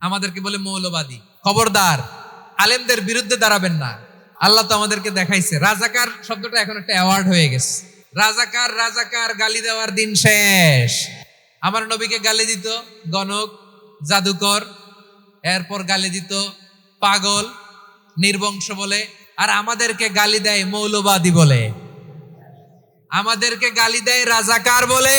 আমাদেরকে বলে মৌলবাদী, খবরদার, আলেমদের বিরুদ্ধে দাঁড়াবেন না। আল্লাহ তো আমাদেরকে দেখাইছে। রাজাকার শব্দটা এখন একটা অ্যাওয়ার্ড হয়ে গেছে। রাজাকার রাজাকার, গালি দেওয়ার দিন শেষ। আমার নবীকে গালি দিত গণক, জাদুকর, এরপর গালি দিত পাগল, নির্বংশ বলে। আর আমাদেরকে গালি দেয় মৌলবাদী বলে। আমাদেরকে গালি দেয় রাজাকার বলে।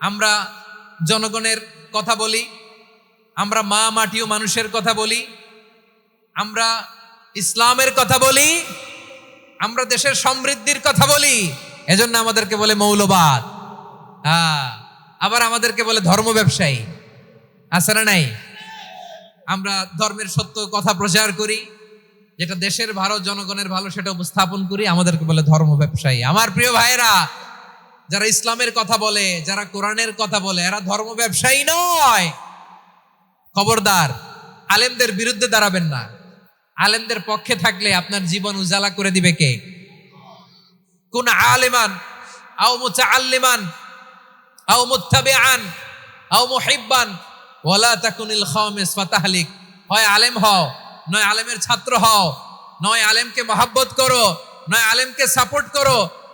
আমরা জনগণের কথা বলি, আমরা মা মাটি ও মানুষের কথা বলি, আমরা ইসলামের কথা বলি, আমরা দেশের সমৃদ্ধির কথা বলি, এজন্য আমাদেরকে বলে মৌলবাদ। হ্যাঁ আবার আমাদেরকে বলে ধর্ম ব্যবসায়ী। আছে না নাই? আমরা ধর্মের সত্য কথা প্রচার করি, যেটা দেশের ভালো, জনগণের ভালো, সেটা উপস্থাপন করি, আমাদেরকে বলে ধর্ম ব্যবসায়ী। আমার প্রিয় ভাইয়েরা যারা ইসলামের কথা বলে, যারা কোরআনের কথা বলে, এরা ধর্ম ব্যবসায়ী নয়। খবরদার, আলেমদের বিরুদ্ধে দাঁড়াবেন না। আলেমদের পক্ষে থাকলে আপনার জীবন উজালা করে দিবে কে? কোন আলেমান? আও মুহিব্বান? ওয়ালা তাকুনিল আলেম হও, নয় আলেমের ছাত্র হও, নয় আলেমকে মহাব্বত করো, নয় আলেমকে সাপোর্ট করো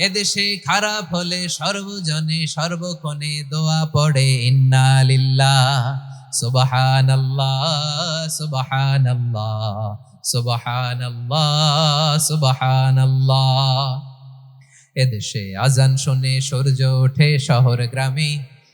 এদেশে খারাপ হলে সর্বজনে সর্বক্ষণে দোয়া পড়ে, ইন্না আল্লাহ সুবহানাল্লাহ সুবহানাল্লাহ সুবহানাল্লাহ সুবহানাল্লাহ। এদেশে আজান শুনে, সূর্য ওঠে শহর গ্রামে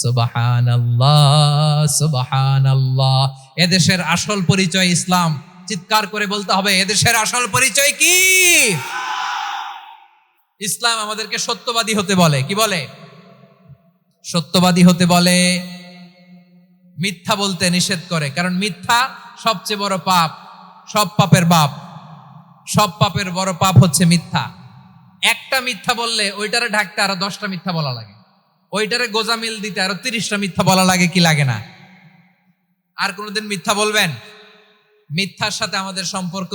সুবাহান এদেশের আসল পরিচয় ইসলাম। চিৎকার করে বলতে হবে, এদেশের আসল পরিচয় কি? ইসলাম আমাদেরকে সত্যবাদী হতে বলে। কি বলে? সত্যবাদী হতে বলে, মিথ্যা বলতে নিষেধ করে। কারণ মিথ্যা সবচেয়ে বড় পাপ, সব পাপের বাপ। সব পাপের বড় পাপ হচ্ছে মিথ্যা। একটা মিথ্যা বললে ওইটারে ঢাকতে আরও দশটা মিথ্যা বলা লাগে। ওইটারে গোজামিল দিতে আরও তিরিশটা মিথ্যা বলা লাগে কি লাগে না? আর কোনোদিন মিথ্যা বলবেন? মিথ্যার সাথে আমাদের সম্পর্ক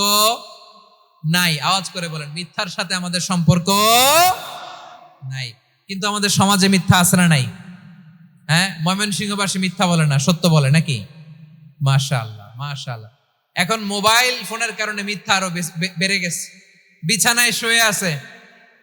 নাই। আওয়াজ করে বলেন, মিথ্যার সাথে আমাদের সম্পর্ক নাই। কিন্তু আমাদের সমাজে মিথ্যা আছে না নাই? হ্যাঁ? ময়মনসিংহবাসী মিথ্যা বলে না, সত্য বলে নাকি? মাশা আল্লাহ মাশা আল্লাহ এখন মোবাইল ফোনের কারণে মিথ্যা আরও বেড়ে গেছে। বিছানায় শুয়ে আছে।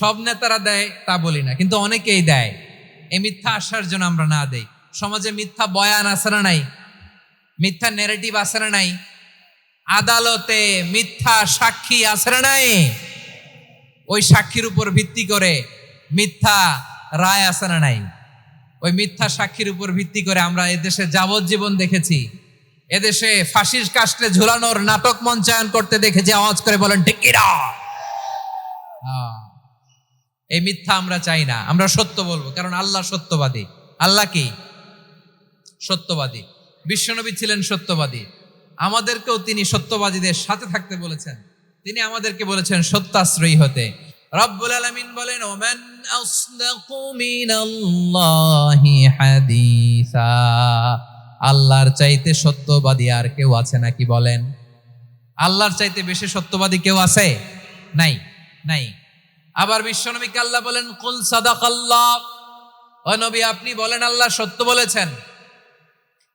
সব নেতারা দেয়, তা বলি না, কিন্তু অনেকেই দেয়। এই মিথ্যা আশ্বাস জন্য আমরা না দেই। সমাজে মিথ্যা বয়ান না নাই? মিথ্যা নেরেটিভ আছে না নাই? আদালতে মিথ্যা সাক্ষী না নাই? ওই সাক্ষীর উপর ভিত্তি করে মিথ্যা রায় না নাই? ওই মিথ্যা সাক্ষীর উপর ভিত্তি করে আমরা এদেশে যাবজ্জীবন দেখেছি। এদেশে ফাঁসির কাস্টে ঝুলানোর নাটক মঞ্চায়ন করতে দেখেছি, আওয়াজ করে বলেন টিকিরা এই মিথ্যা আমরা চাই না। আমরা সত্য বলব, কারণ আল্লাহ সত্যবাদী। আল্লাহ কি? সত্যবাদী। বিশ্বনবী ছিলেন সত্যবাদী। আমাদেরকেও তিনি সত্যবাদীদের সাথে থাকতে বলেছেন। তিনি আমাদেরকে বলেছেন সত্যাশ্রয়ী হতে। রব্বুল আলামিন বলেন, ওমান হাদিসা। আল্লাহর চাইতে সত্যবাদী আর কেউ আছে নাকি বলেন? আল্লাহর চাইতে বেশি সত্যবাদী কেউ আছে? নাই নাই। আবার বিশ্বনবীকে আল্লাহ বলেন, কুল সাদাকাল্লাহ। ও নবী, আপনি বলেন, আল্লাহ সত্য বলেছেন।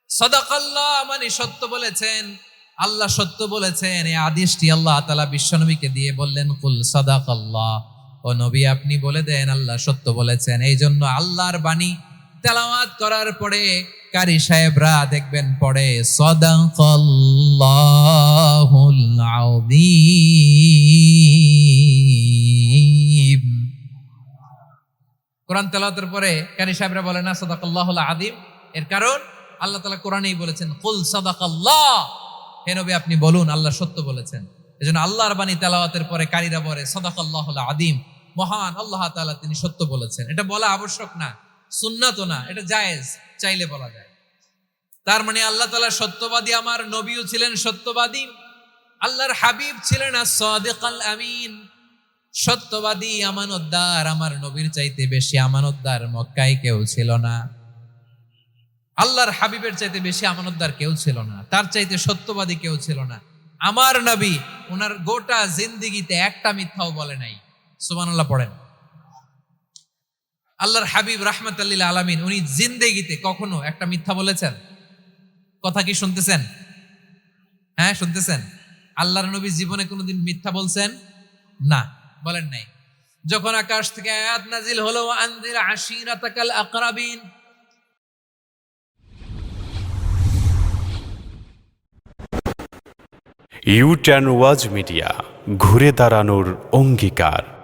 সদাকাল্লাহ মানে সত্য বলেছেন। আল্লাহ সত্য বলেছেন। এই আদেশটি আল্লাহ তালা বিশ্বনবীকে দিয়ে বললেন, কুল সদাকাল্লাহ। ও নবী, আপনি বলে দেন, আল্লাহ সত্য বলেছেন। এই জন্য আল্লাহর বাণী তেলাওয়াত করার পরে কারি সাহেবরা দেখবেন পড়ে, সদাকাল্লাহুল আযীম। কোরআন তেলাওয়াতের পরে কারি সাহেবরা বলে না সদাকাল্লাহুল আদিম এর কারণ আল্লাহ তালা কোরআনেই বলেছেন, কুল সাদাকাল্লাহ হে নবী, আপনি বলুন, আল্লাহ সত্য বলেছেন। এজন্য আল্লাহর বাণী তেলাওয়াতের পরে কারীরা বলে সদাকাল্লাহুল আদিম মহান আল্লাহ তাআলা তিনি সত্য বলেছেন। এটা বলা আবশ্যক না সুন্নাত না, এটা জায়েজ, চাইলে বলা যায়। তার মানে আল্লাহ তালা সত্যবাদী, আমার নবীও ছিলেন সত্যবাদী। আল্লাহর হাবিব ছিলেন আমিন। সত্যবাদী আমানতদার আমার নবীর চাইতে বেশি আমানতদার মক্কায় কেউ ছিল না। আল্লাহর হাবিবের চাইতে বেশি আমানতদার কেউ ছিল না। তার চাইতে সত্যবাদী কেউ ছিল না। আমার নবী ওনার গোটা জিন্দিগিতে একটা মিথ্যাও বলে নাই। সুবহানাল্লাহ পড়েন। আল্লাহর হাবিব রাহমাতাল্লিল আলামিন উনি জিন্দেগিতে কখনো একটা মিথ্যা বলেছেন? কথা কি শুনতেছেন? হ্যাঁ শুনতেছেন। আল্লাহর নবী জীবনে কোনোদিন মিথ্যা বলছেন? না। বলেন নাই। যখন আকাশ থেকে আয়াত নাজিল হলো আনজির আশিরাতাকাল আকরাবিন। ইউ টেন ওয়াজ মিডিয়া, ঘুরে দাঁড়ানোর অঙ্গীকার।